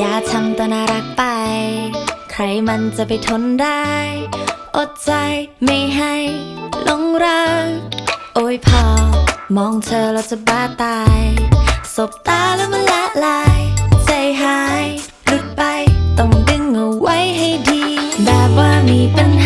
ยาทำตัวน่ารักไป ใครมันจะไปทนได้ อดใจไม่ให้หลงรัก โอ้ยพอ มองเธอเราจะบ้าตาย สบตาแล้วมันละลาย ใจหาย หลุดไป ต้องดึงเอาไว้ให้ดี แบบว่ามีปัญ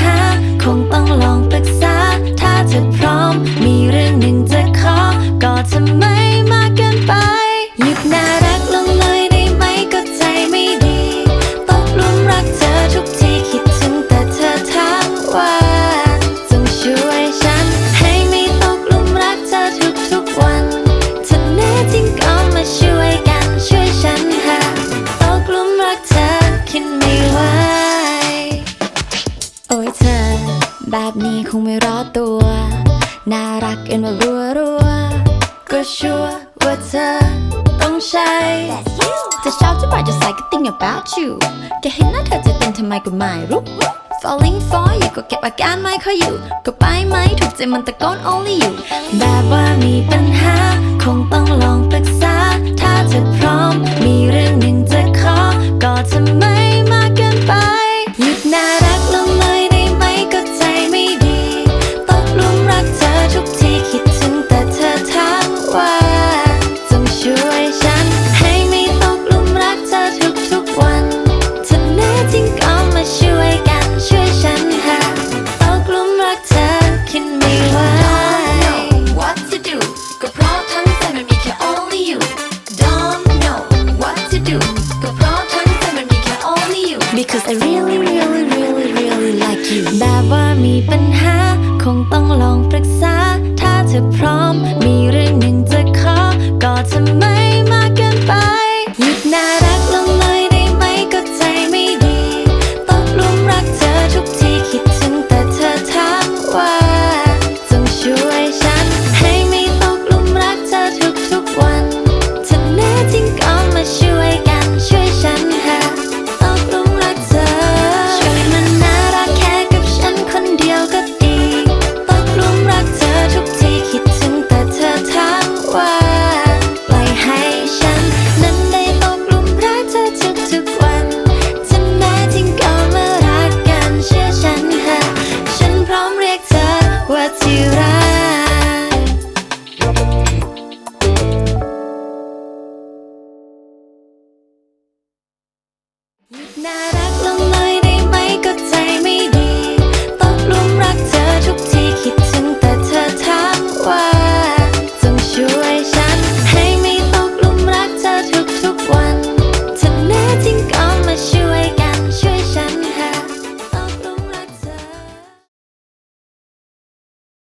โอ้ยเธอ แบบนี้คงไม่รอดตัว น่ารักเอ็นว่ารัวรัวๆก็ชัวร์ว่าเธอต้องใช่จะชอบจะบ่อยจะใส่ก็ think about you แค่เห็นหน้าเธอจะเต้นทำไมก็ไม่รู้ falling for you ก็เก็บอาการไม่ค่อยอยู่ ก็ไปไหมถูกใจมันตะโกน only you แบบว่ามีปัญหา คงต้องลอ Because I really really really really like you แบบว่ามีปัญหา คงต้องลองปรึกษา ถ้าเธอพร้อม มีเรื่องหนึ่งจะขอ ก็จะไม่มากเกินไปหยุดนารั ธอว่